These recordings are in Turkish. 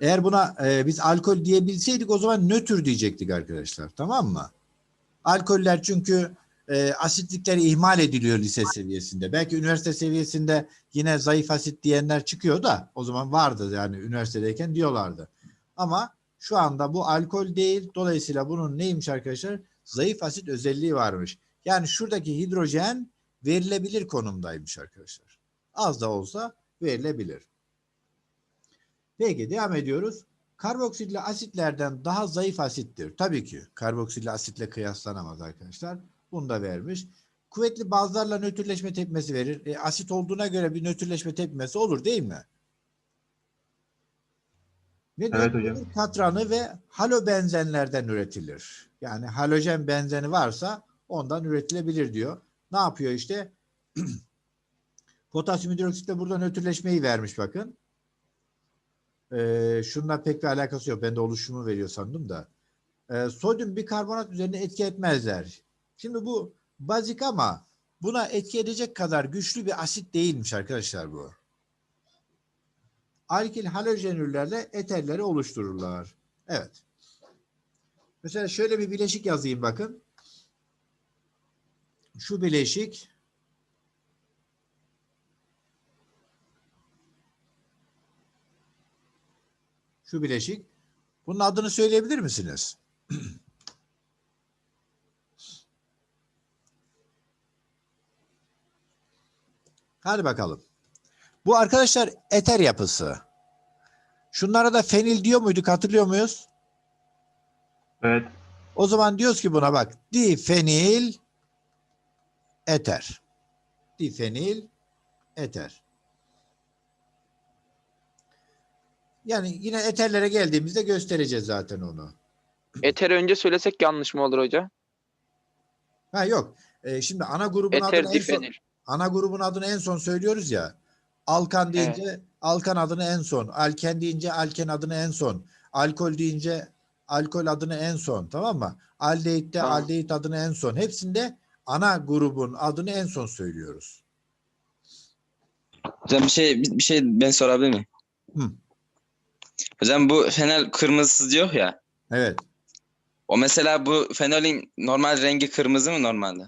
Eğer buna e, biz alkol diyebilseydik o zaman nötr diyecektik arkadaşlar. Tamam mı? Alkoller çünkü e, asitlikleri ihmal ediliyor lise seviyesinde. Belki üniversite seviyesinde yine zayıf asit diyenler çıkıyor da o zaman vardı yani üniversitedeyken diyorlardı. Ama şu anda bu alkol değil. Dolayısıyla bunun neymiş arkadaşlar? Zayıf asit özelliği varmış. Yani şuradaki hidrojen verilebilir konumdaymış arkadaşlar. Az da olsa verilebilir. Peki devam ediyoruz. Karboksilli asitlerden daha zayıf asittir. Tabii ki karboksilli asitle kıyaslanamaz arkadaşlar. Bunu da vermiş. Kuvvetli bazlarla nötrleşme tepkimesi verir. E, asit olduğuna göre bir nötrleşme tepkimesi olur değil mi? Ve Evet nötr hocam. katranı ve halobenzenlerden üretilir. Yani halojen benzeni varsa ondan üretilebilir diyor. Ne yapıyor işte? Potasyum hidroksit de burada nötrleşmeyi vermiş bakın. Ee, şununla pek bir alakası yok. Ben de oluşumu veriyor sandım da. Ee, sodyum bikarbonat üzerine etki etmezler. Şimdi bu bazik ama buna etki edecek kadar güçlü bir asit değilmiş arkadaşlar bu. Alkil halojenürlerle eterleri oluştururlar. Evet. Mesela şöyle bir bileşik yazayım bakın. Şu bileşik şu bileşik. Bunun adını söyleyebilir misiniz? Hadi bakalım. Bu arkadaşlar eter yapısı. Şunlara da fenil diyor muyduk hatırlıyor muyuz? Evet. O zaman diyoruz ki buna bak difenil eter. Difenil eter. Yani yine eterlere geldiğimizde göstereceğiz zaten onu. Eter önce söylesek yanlış mı olur hoca? Ha yok. Ee, şimdi ana grubun Eter adını en son, ana grubun adını en son söylüyoruz ya. Alkan deyince alkan adını en son. Alken deyince alken adını en son. Alkol deyince alkol adını en son. Tamam mı? Aldehit de Tamam. aldehit adını en son. Hepsinde ana grubun adını en son söylüyoruz. Hocam bir şey bir bir şey ben sorabilir miyim? Hı. Hocam bu fenol kırmızı diyor ya. Evet. O mesela bu fenolün normal rengi kırmızı mı normalde?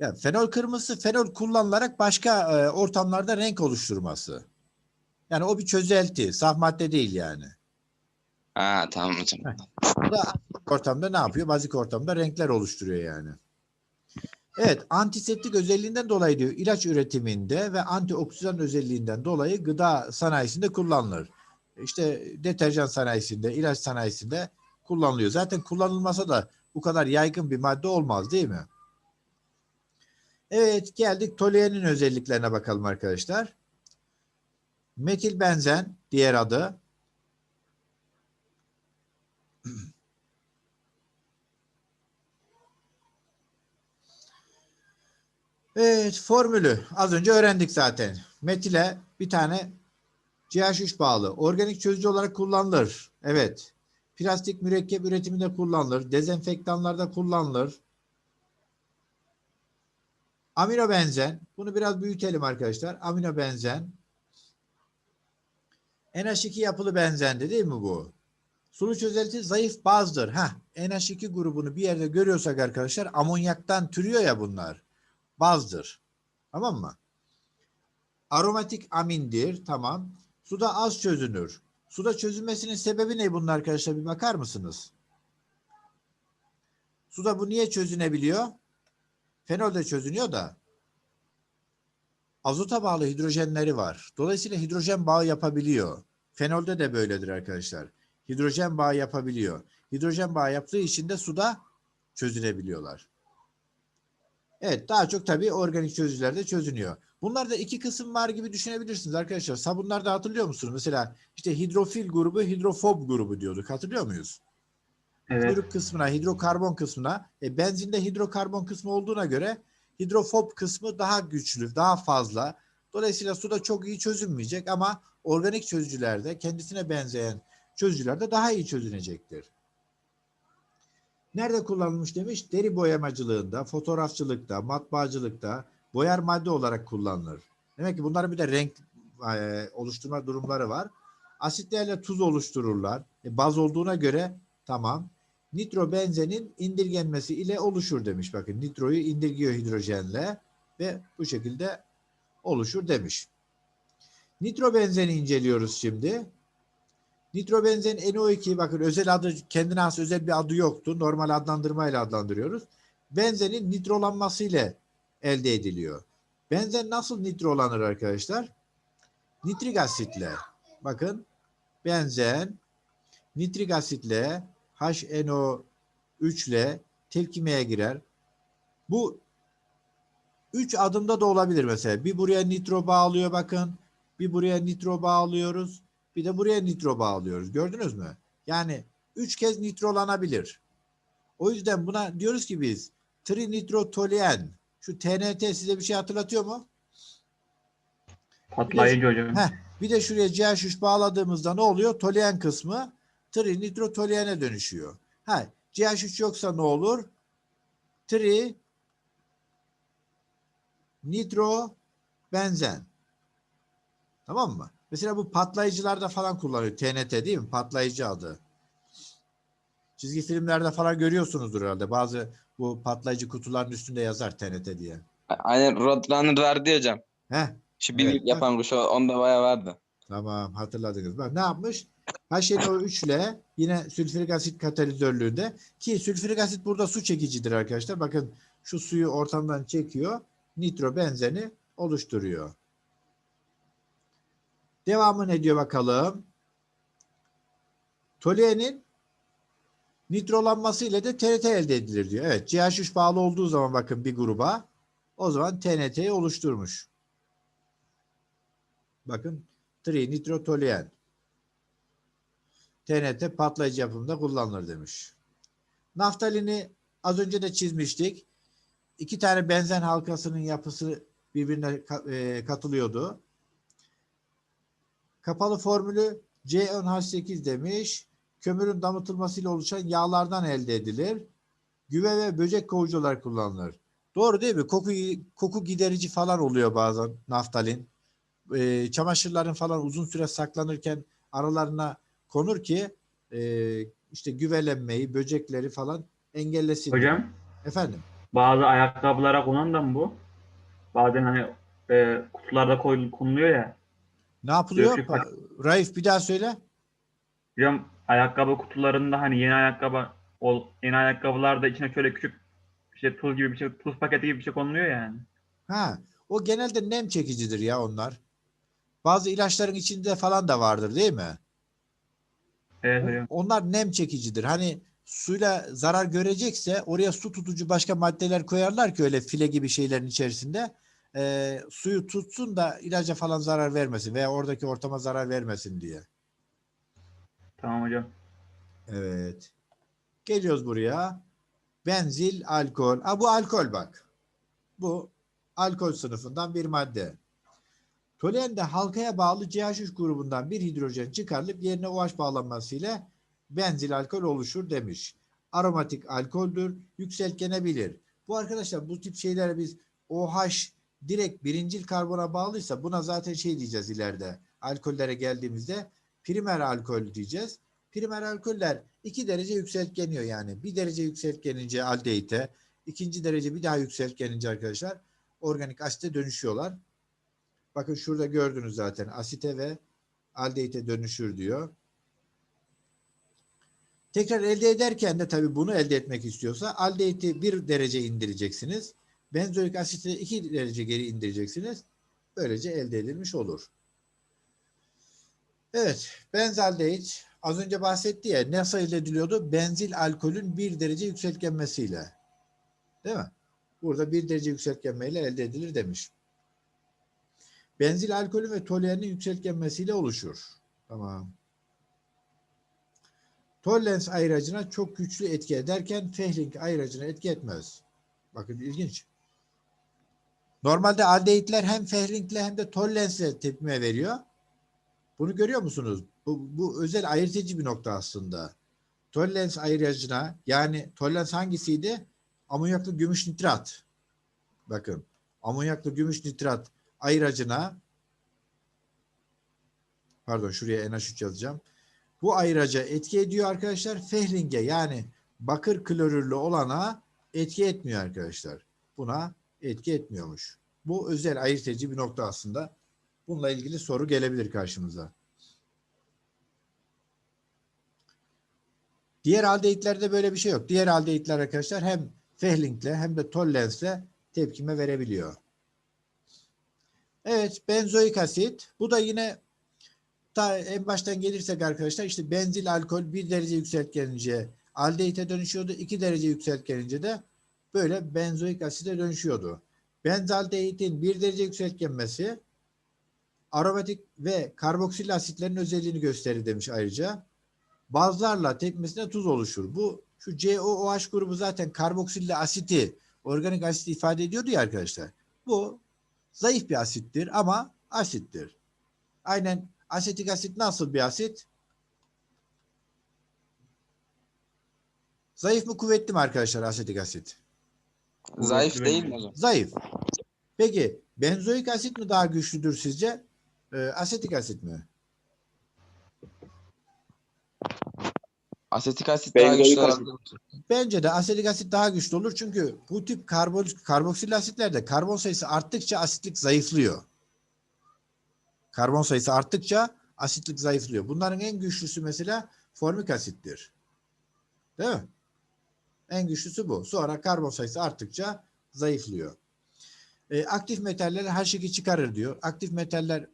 Ya fenol kırmızısı fenol kullanılarak başka e, ortamlarda renk oluşturması. Yani o bir çözelti. Saf madde değil yani. Ha tamam hocam. Bu da ortamda ne yapıyor? Bazik ortamda renkler oluşturuyor yani. Evet, antiseptik özelliğinden dolayı diyor ilaç üretiminde ve antioksidan özelliğinden dolayı gıda sanayisinde kullanılır. İşte deterjan sanayisinde, ilaç sanayisinde kullanılıyor. Zaten kullanılmasa da bu kadar yaygın bir madde olmaz değil mi? Evet, geldik toluenin özelliklerine bakalım arkadaşlar. Metil benzen diğer adı Evet, formülü az önce öğrendik zaten. Metile bir tane CH3 bağlı. Organik çözücü olarak kullanılır. Evet. Plastik mürekkep üretiminde kullanılır. Dezenfektanlarda kullanılır. Amino benzen. Bunu biraz büyütelim arkadaşlar. Amino benzen. NH2 yapılı benzendi değil mi bu? Sulu çözelti zayıf bazdır. Heh, NH2 grubunu bir yerde görüyorsak arkadaşlar amonyaktan türüyor ya bunlar bazdır. Tamam mı? Aromatik amindir. Tamam. Suda az çözünür. Suda çözünmesinin sebebi ne bunun arkadaşlar bir bakar mısınız? Suda bu niye çözünebiliyor? Fenol de çözünüyor da azota bağlı hidrojenleri var. Dolayısıyla hidrojen bağı yapabiliyor. Fenolde de böyledir arkadaşlar. Hidrojen bağı yapabiliyor. Hidrojen bağı yaptığı için de suda çözünebiliyorlar. Evet daha çok tabii organik çözücülerde çözünüyor. Bunlarda iki kısım var gibi düşünebilirsiniz arkadaşlar. Sabunlarda hatırlıyor musunuz? Mesela işte hidrofil grubu, hidrofob grubu diyorduk. Hatırlıyor muyuz? Evet. Kuyruk kısmına, hidrokarbon kısmına. E, benzinde hidrokarbon kısmı olduğuna göre hidrofob kısmı daha güçlü, daha fazla. Dolayısıyla suda çok iyi çözünmeyecek ama organik çözücülerde kendisine benzeyen çözücülerde daha iyi çözünecektir. Nerede kullanılmış demiş? Deri boyamacılığında, fotoğrafçılıkta, matbaacılıkta boyar madde olarak kullanılır. Demek ki bunların bir de renk e, oluşturma durumları var. Asitlerle tuz oluştururlar. E, baz olduğuna göre tamam. Nitrobenzenin indirgenmesi ile oluşur demiş. Bakın nitroyu indirgiyor hidrojenle ve bu şekilde oluşur demiş. Nitrobenzeni inceliyoruz şimdi. Nitrobenzen NO2 bakın özel adı kendine has özel bir adı yoktu. Normal adlandırmayla adlandırıyoruz. Benzenin nitrolanması ile elde ediliyor. Benzen nasıl nitrolanır arkadaşlar? Nitrik asitle. Bakın benzen nitrik asitle HNO3 ile tepkimeye girer. Bu üç adımda da olabilir mesela. Bir buraya nitro bağlıyor bakın. Bir buraya nitro bağlıyoruz. Bir de buraya nitro bağlıyoruz. Gördünüz mü? Yani üç kez nitrolanabilir. O yüzden buna diyoruz ki biz trinitrotoluen. Şu TNT size bir şey hatırlatıyor mu? Patlayıcı hocam. Heh, bir de şuraya CH3 bağladığımızda ne oluyor? Toluen kısmı trinitrotoluene dönüşüyor. Ha, CH3 yoksa ne olur? Tri nitro benzen. Tamam mı? Mesela bu patlayıcılarda falan kullanıyor. TNT değil mi? Patlayıcı adı. Çizgi filmlerde falan görüyorsunuzdur herhalde. Bazı bu patlayıcı kutuların üstünde yazar TNT diye. Aynen Roadrunner ya hocam. Heh, Şu birlik Evet. yapan kuş onda bayağı vardı. Tamam hatırladınız. Bak ne yapmış? HNO3 ile yine sülfürik asit katalizörlüğünde ki sülfürik asit burada su çekicidir arkadaşlar. Bakın şu suyu ortamdan çekiyor. Nitro benzeni oluşturuyor. Devamı ne diyor bakalım? Toluenin nitrolanması ile de TNT elde edilir diyor. Evet CH3 bağlı olduğu zaman bakın bir gruba o zaman TNT'yi oluşturmuş. Bakın trinitrotoluen. TNT patlayıcı yapımında kullanılır demiş. Naftalini az önce de çizmiştik. İki tane benzen halkasının yapısı birbirine e, katılıyordu. Kapalı formülü C10H8 demiş. Kömürün damıtılmasıyla oluşan yağlardan elde edilir. Güve ve böcek kovucu olarak kullanılır. Doğru değil mi? Koku, koku giderici falan oluyor bazen naftalin e, çamaşırların falan uzun süre saklanırken aralarına konur ki e, işte güvelenmeyi, böcekleri falan engellesin. Hocam Efendim. bazı ayakkabılara konan da mı bu? Bazen hani e, kutularda konuluyor ya. Ne yapılıyor? Yok, Raif bir daha söyle. Hocam ayakkabı kutularında hani yeni ayakkabı ol, yeni ayakkabılarda içine şöyle küçük işte tuz gibi bir şey, tuz paketi gibi bir şey konuluyor yani. Ha, o genelde nem çekicidir ya onlar. Bazı ilaçların içinde falan da vardır değil mi? Evet hocam. Onlar nem çekicidir. Hani suyla zarar görecekse oraya su tutucu başka maddeler koyarlar ki öyle file gibi şeylerin içerisinde e, suyu tutsun da ilaca falan zarar vermesin veya oradaki ortama zarar vermesin diye. Tamam hocam. Evet. Geliyoruz buraya. Benzil, alkol. Ha, bu alkol bak. Bu alkol sınıfından bir madde. Toluende halkaya bağlı CH3 grubundan bir hidrojen çıkarılıp yerine OH bağlanmasıyla benzil alkol oluşur demiş. Aromatik alkoldür, yükseltgenebilir. Bu arkadaşlar bu tip şeylere biz OH direkt birincil karbona bağlıysa buna zaten şey diyeceğiz ileride. Alkollere geldiğimizde primer alkol diyeceğiz. Primer alkoller iki derece yükseltgeniyor yani. Bir derece yükseltgenince aldehite, ikinci derece bir daha yükseltgenince arkadaşlar organik asite dönüşüyorlar. Bakın şurada gördünüz zaten asite ve aldehite dönüşür diyor. Tekrar elde ederken de tabii bunu elde etmek istiyorsa aldehiti bir derece indireceksiniz. Benzoik asiti iki derece geri indireceksiniz. Böylece elde edilmiş olur. Evet, benzaldehit az önce bahsetti ya elde ediliyordu? Benzil alkolün bir derece yükseltgenmesiyle. Değil mi? Burada bir derece yükseltgenmeyle elde edilir demiş. Benzil alkolü ve toluenin yükseltgenmesiyle oluşur. Tamam. Tollens ayracına çok güçlü etki ederken Fehling ayracına etki etmez. Bakın ilginç. Normalde aldehitler hem Fehling'le hem de Tollens'le tepkime veriyor. Bunu görüyor musunuz? Bu, bu özel ayırt bir nokta aslında. Tollens ayracına yani tollens hangisiydi? Amonyaklı gümüş nitrat. Bakın amonyaklı gümüş nitrat ayracına pardon şuraya NH3 yazacağım. Bu ayıraca etki ediyor arkadaşlar. Fehring'e yani bakır klorürlü olana etki etmiyor arkadaşlar. Buna etki etmiyormuş. Bu özel ayırt edici bir nokta aslında. Bununla ilgili soru gelebilir karşımıza. Diğer aldehidlerde böyle bir şey yok. Diğer aldehidler arkadaşlar hem Fehling'le hem de Tollens'le tepkime verebiliyor. Evet, benzoik asit. Bu da yine ta en baştan gelirsek arkadaşlar işte benzil alkol bir derece yükseltgenince aldehite dönüşüyordu. 2 derece yükseltgenince de böyle benzoik asite dönüşüyordu. Benzaldehitin bir derece yükseltgenmesi aromatik ve karboksil asitlerin özelliğini gösterir demiş ayrıca. Bazlarla tepkimesinde tuz oluşur. Bu şu COOH grubu zaten karboksilli asiti organik asit ifade ediyordu ya arkadaşlar. Bu zayıf bir asittir ama asittir. Aynen asetik asit nasıl bir asit? Zayıf mı kuvvetli mi arkadaşlar asetik asit? Zayıf Kuvvetli değil mi hocam? Zayıf. Peki benzoik asit mi daha güçlüdür sizce? Ee, asetik asit mi? Asetik asit Ben daha güçlü asit. Bence de asetik asit daha güçlü olur çünkü bu tip karbon, karboksil asitlerde karbon sayısı arttıkça asitlik zayıflıyor. Karbon sayısı arttıkça asitlik zayıflıyor. Bunların en güçlüsü mesela formik asittir. Değil mi? En güçlüsü bu. Sonra karbon sayısı arttıkça zayıflıyor. E, aktif metaller H2 çıkarır diyor. Aktif metaller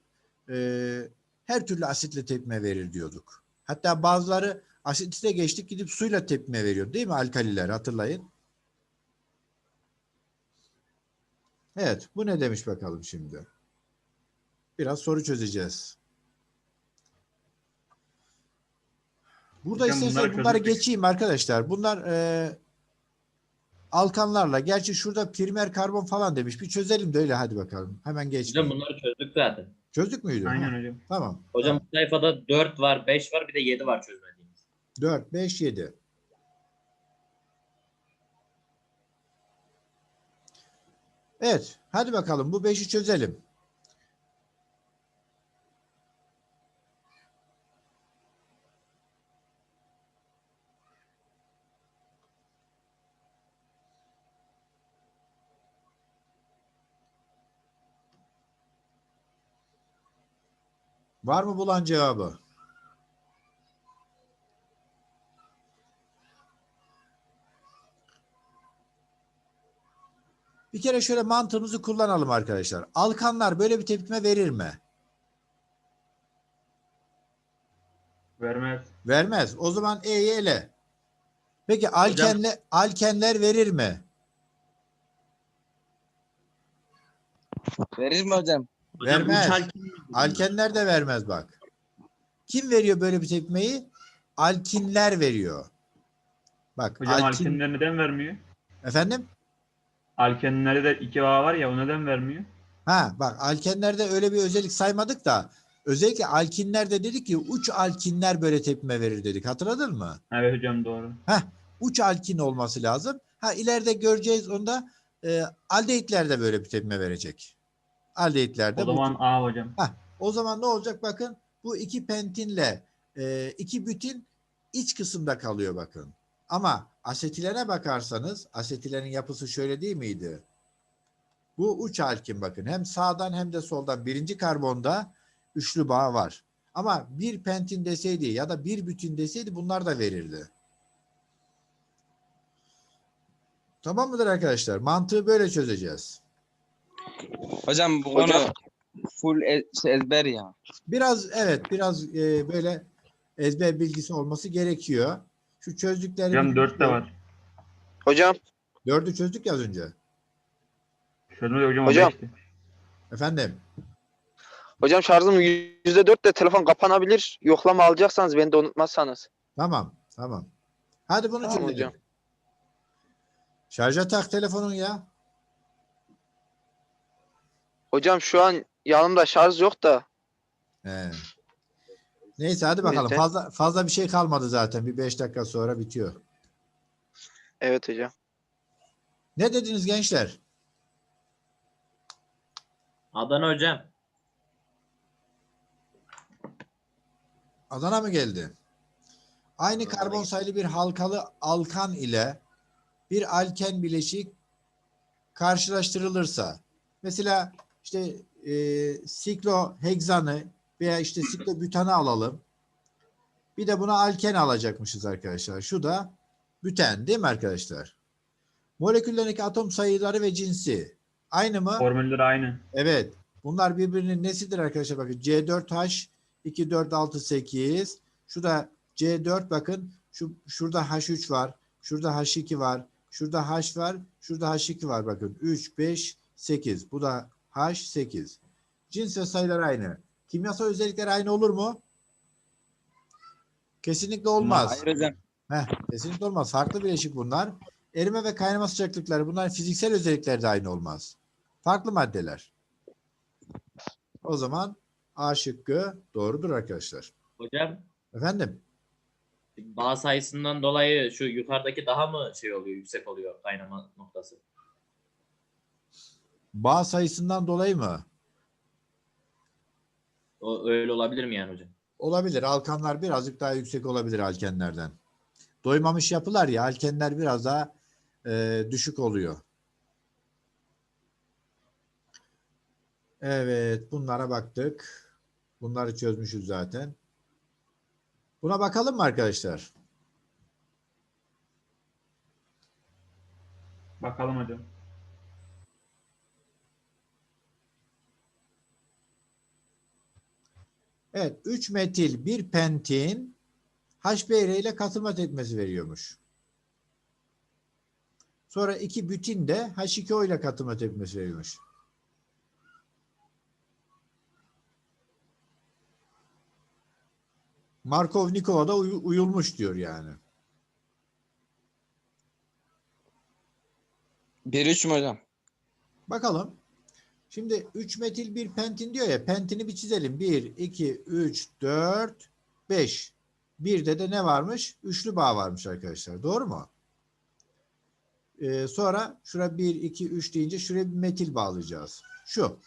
e, her türlü asitle tepkime verir diyorduk. Hatta bazıları asitite geçtik gidip suyla tepkime veriyor değil mi alkaliler hatırlayın. Evet bu ne demiş bakalım şimdi. Biraz soru çözeceğiz. Burada Hocam isterseniz bunları bunları geçeyim arkadaşlar. Bunlar e, alkanlarla. Gerçi şurada primer karbon falan demiş. Bir çözelim de öyle hadi bakalım. Hemen geç. Hocam bunları çözdük zaten. Çözdük müydü? Aynen hocam. Tamam. Hocam bu sayfada 4 var, 5 var, bir de 7 var çözmediğimiz. 4, 5, 7. Evet. Hadi bakalım bu 5'i çözelim. Var mı bulan cevabı? Bir kere şöyle mantığımızı kullanalım arkadaşlar. Alkanlar böyle bir tepkime verir mi? Vermez. Vermez. O zaman E'yi ele. Peki alkenle, alkenler verir mi? Verir mi hocam? Hocam Vermez. alkin? Alkenler de vermez bak. Kim veriyor böyle bir tepkimeyi? Alkinler veriyor. Bak Hocam alkin... alkenler neden vermiyor? Efendim? Alkenlerde de 2 A var ya o neden vermiyor? Ha bak alkenlerde öyle bir özellik saymadık da özellikle alkinlerde dedik ki uç alkinler böyle tepkime verir dedik. Hatırladın mı? Evet hocam doğru. uç alkin olması lazım. Ha ileride göreceğiz onda e, aldehitler de böyle bir tepkime verecek. Aldehitlerde O zaman A hocam. o zaman ne olacak bakın bu iki pentinle e, iki bütin iç kısımda kalıyor bakın. Ama asetilene bakarsanız asetilenin yapısı şöyle değil miydi? Bu uç alkin bakın hem sağdan hem de soldan birinci karbonda üçlü bağ var. Ama bir pentin deseydi ya da bir bütün deseydi bunlar da verirdi. Tamam mıdır arkadaşlar? Mantığı böyle çözeceğiz. Hocam bu Hocam. konu full e- şey, ezber ya. Biraz evet biraz e, böyle ezber bilgisi olması gerekiyor. Şu çözdükleri Hocam 4 de var. Hocam, Dördü çözdük ya az önce. Şöyle hocam, Hocam. Efendim. hocam şarjım %4 de telefon kapanabilir. Yoklama alacaksanız beni de unutmazsanız. Tamam. Tamam. Hadi bunu Tamam çözelim. hocam. Şarja tak telefonun ya. Hocam şu an yanımda şarj yok da. He. Neyse hadi bakalım. Neyse. Fazla fazla bir şey kalmadı zaten. Bir beş dakika sonra bitiyor. Evet hocam. Ne dediniz gençler? Adana hocam. Adana mı geldi? Aynı karbon sayılı bir halkalı alkan ile bir alken bileşik karşılaştırılırsa mesela işte e, sikloheksanı veya işte siklobutanı alalım. Bir de buna alken alacakmışız arkadaşlar. Şu da büten değil mi arkadaşlar? Moleküllerindeki atom sayıları ve cinsi aynı mı? Formülleri aynı. Evet. Bunlar birbirinin nesidir arkadaşlar? Bakın C4H 2468. Şu da C4 bakın. Şu şurada H3 var. Şurada H2 var. Şurada H var. Şurada H2 var bakın. 3 5 8. Bu da H8. Cins ve sayılar aynı. Kimyasal özellikleri aynı olur mu? Kesinlikle olmaz. Hayır hocam. Heh, kesinlikle olmaz. Farklı bileşik bunlar. Erime ve kaynama sıcaklıkları bunlar fiziksel özellikleri de aynı olmaz. Farklı maddeler. O zaman A şıkkı doğrudur arkadaşlar. Hocam Efendim? bağ sayısından dolayı şu yukarıdaki daha mı şey oluyor, yüksek oluyor kaynama noktası? Bağ sayısından dolayı mı? O öyle olabilir mi yani hocam? Olabilir. Alkanlar birazcık daha yüksek olabilir alkenlerden. Doymamış yapılar ya alkenler biraz daha e, düşük oluyor. Evet bunlara baktık. Bunları çözmüşüz zaten. Buna bakalım mı arkadaşlar? Bakalım hocam. Evet 3 metil 1 pentin HBr ile katılma tepkimesi veriyormuş. Sonra 2 bütin de H2O ile katılma tepkimesi veriyormuş. Markov Nikola'da uyu- uyulmuş diyor yani. 1-3 mü hocam? Bakalım. Şimdi 3 metil 1 pentin diyor ya. Pentini bir çizelim. 1, 2, 3, 4, 5. Birde de ne varmış? Üçlü bağ varmış arkadaşlar. Doğru mu? Ee, sonra şura 1, 2, 3 deyince şuraya bir metil bağlayacağız. Şu.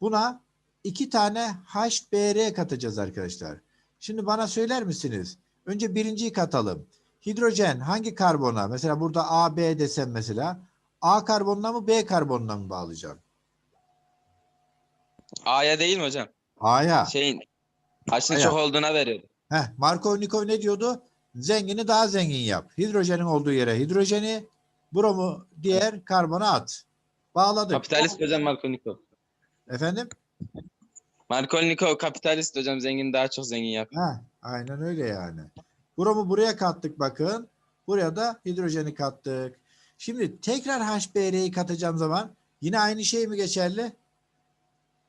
Buna iki tane HBr katacağız arkadaşlar. Şimdi bana söyler misiniz? Önce birinciyi katalım. Hidrojen hangi karbona? Mesela burada A, B desem mesela. A karbonuna mı B karbonuna mı bağlayacağım? A'ya değil mi hocam? A'ya. Şeyin A'ya. çok olduğuna veriyordu. Heh, Markov Nikov ne diyordu? Zengini daha zengin yap. Hidrojenin olduğu yere hidrojeni, bromu diğer karbona at. Bağladık. Kapitalist hocam Markonikov. Efendim? Markonikov kapitalist hocam zengin daha çok zengin yap. Heh, aynen öyle yani. Bromu buraya kattık bakın. Buraya da hidrojeni kattık. Şimdi tekrar HBr'yi katacağım zaman yine aynı şey mi geçerli?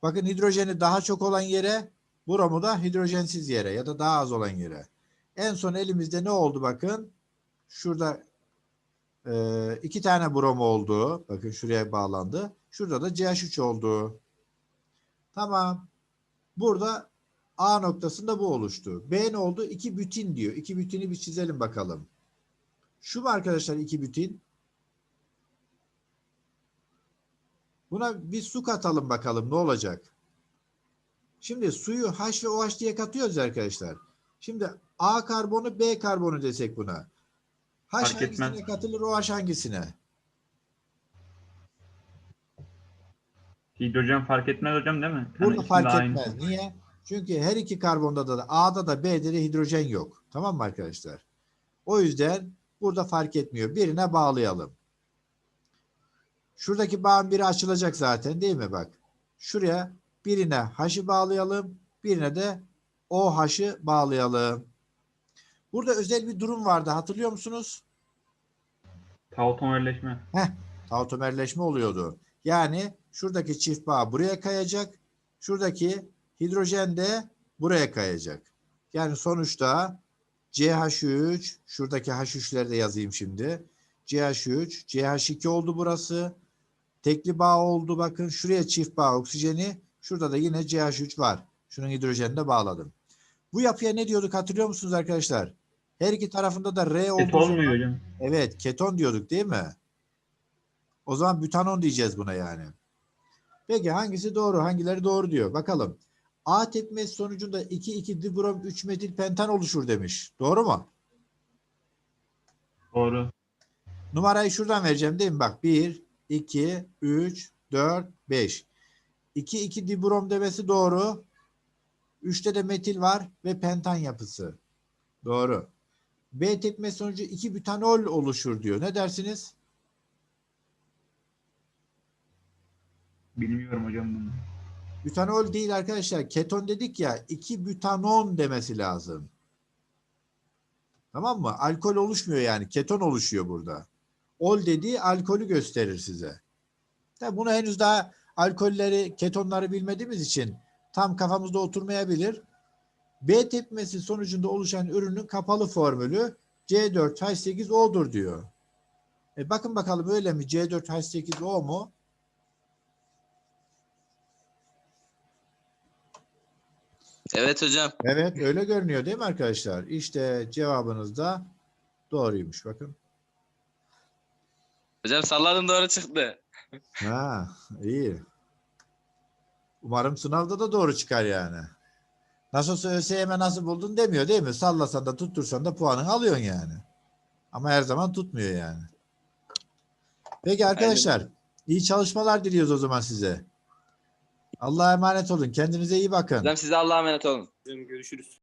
Bakın hidrojeni daha çok olan yere, bromu da hidrojensiz yere ya da daha az olan yere. En son elimizde ne oldu bakın? Şurada e, iki tane brom oldu. Bakın şuraya bağlandı. Şurada da CH3 oldu. Tamam. Burada A noktasında bu oluştu. B ne oldu? İki bütin diyor. İki bütini bir çizelim bakalım. Şu mu arkadaşlar iki bütin? Buna bir su katalım bakalım ne olacak? Şimdi suyu H ve OH diye katıyoruz arkadaşlar. Şimdi A karbonu B karbonu desek buna. H Fark hangisine etmez. katılır OH hangisine? Hidrojen fark etmez hocam değil mi? Burada ikisi fark de aynı. etmez. Niye? Çünkü her iki karbonda da A'da da B'de de hidrojen yok. Tamam mı arkadaşlar? O yüzden burada fark etmiyor. Birine bağlayalım. Şuradaki bağın biri açılacak zaten değil mi bak? Şuraya birine H'ı bağlayalım. Birine de OH'ı bağlayalım. Burada özel bir durum vardı. Hatırlıyor musunuz? Tautomerleşme. Tautomerleşme oluyordu. Yani şuradaki çift bağ buraya kayacak. Şuradaki hidrojen de buraya kayacak. Yani sonuçta CH3 şuradaki H3'leri de yazayım şimdi. CH3, CH2 oldu burası. Tekli bağ oldu bakın. Şuraya çift bağ oksijeni. Şurada da yine CH3 var. Şunun hidrojenini de bağladım. Bu yapıya ne diyorduk hatırlıyor musunuz arkadaşlar? Her iki tarafında da R olduğu Et zaman olmuyor hocam. Evet, keton diyorduk değil mi? O zaman bütanon diyeceğiz buna yani. Peki hangisi doğru, hangileri doğru diyor? Bakalım. A tepkimesi sonucunda 2,2 dibrom 3 metil pentan oluşur demiş. Doğru mu? Doğru. Numarayı şuradan vereceğim değil mi? Bak 1, 2, 3, 4, 5. 2, 2 dibrom demesi doğru. 3'te de metil var ve pentan yapısı. Doğru. B tepkimesi sonucu 2 butanol oluşur diyor. Ne dersiniz? Bilmiyorum hocam bunu. Butanol değil arkadaşlar. Keton dedik ya 2 butanon demesi lazım. Tamam mı? Alkol oluşmuyor yani. Keton oluşuyor burada. Ol dediği alkolü gösterir size. Tabi bunu henüz daha alkolleri, ketonları bilmediğimiz için tam kafamızda oturmayabilir. B tepkimesi sonucunda oluşan ürünün kapalı formülü C4H8O'dur diyor. E bakın bakalım öyle mi? C4H8O mu? Evet hocam. Evet öyle görünüyor değil mi arkadaşlar? İşte cevabınız da doğruymuş bakın. Hocam salladım doğru çıktı. Ha iyi. Umarım sınavda da doğru çıkar yani. Nasıl olsa ÖSYM nasıl buldun demiyor değil mi? Sallasan da tuttursan da puanını alıyorsun yani. Ama her zaman tutmuyor yani. Peki arkadaşlar iyi çalışmalar diliyoruz o zaman size. Allah'a emanet olun. Kendinize iyi bakın. Hocam size Allah'a emanet olun. Görüşürüz.